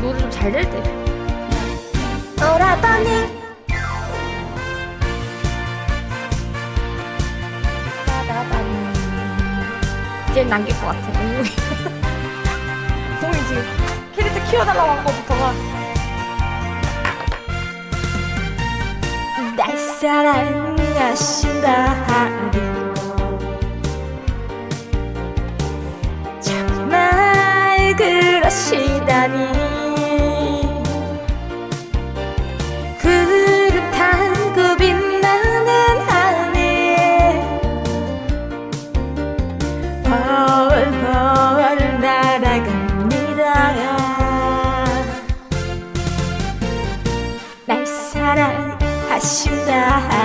노래 좀 잘 될 때. 오라버니 이제 남길 것 같아. 공룡이. 공이 지금 캐릭터 키워달라고 한 거부터가. 날 사랑하신다 하리 정말 그러시다니 사랑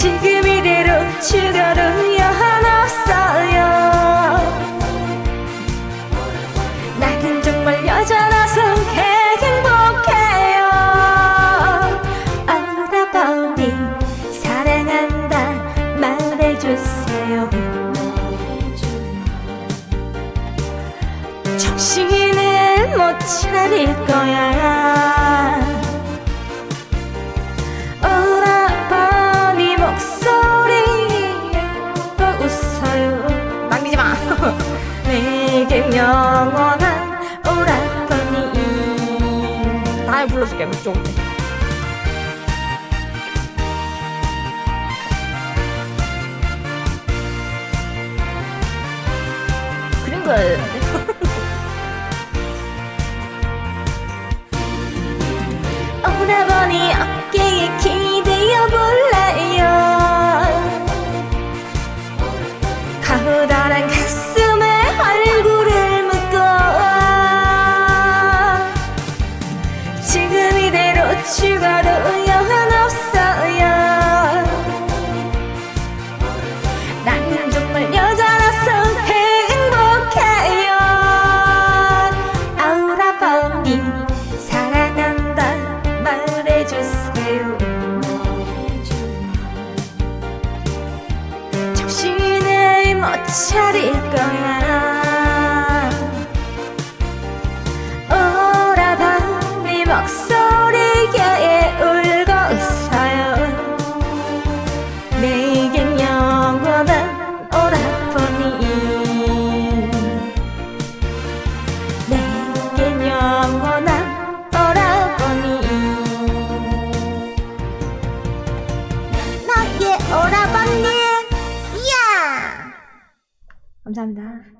지금 이대로 죽어도 여한 없어요. 나는 정말 여자라서 행복해요. 오라버니 사랑한다 말해주세요. 정신을 못 차릴 거야 다음에 불러줄게. 좀. 그린 거였는데. 차릴 거야. 오라버니 목소리에 울고 있어요. 내겐 영원한 오라버니 내겐 영원한 오라버니 나의 오라 버니 이야 감사합니다.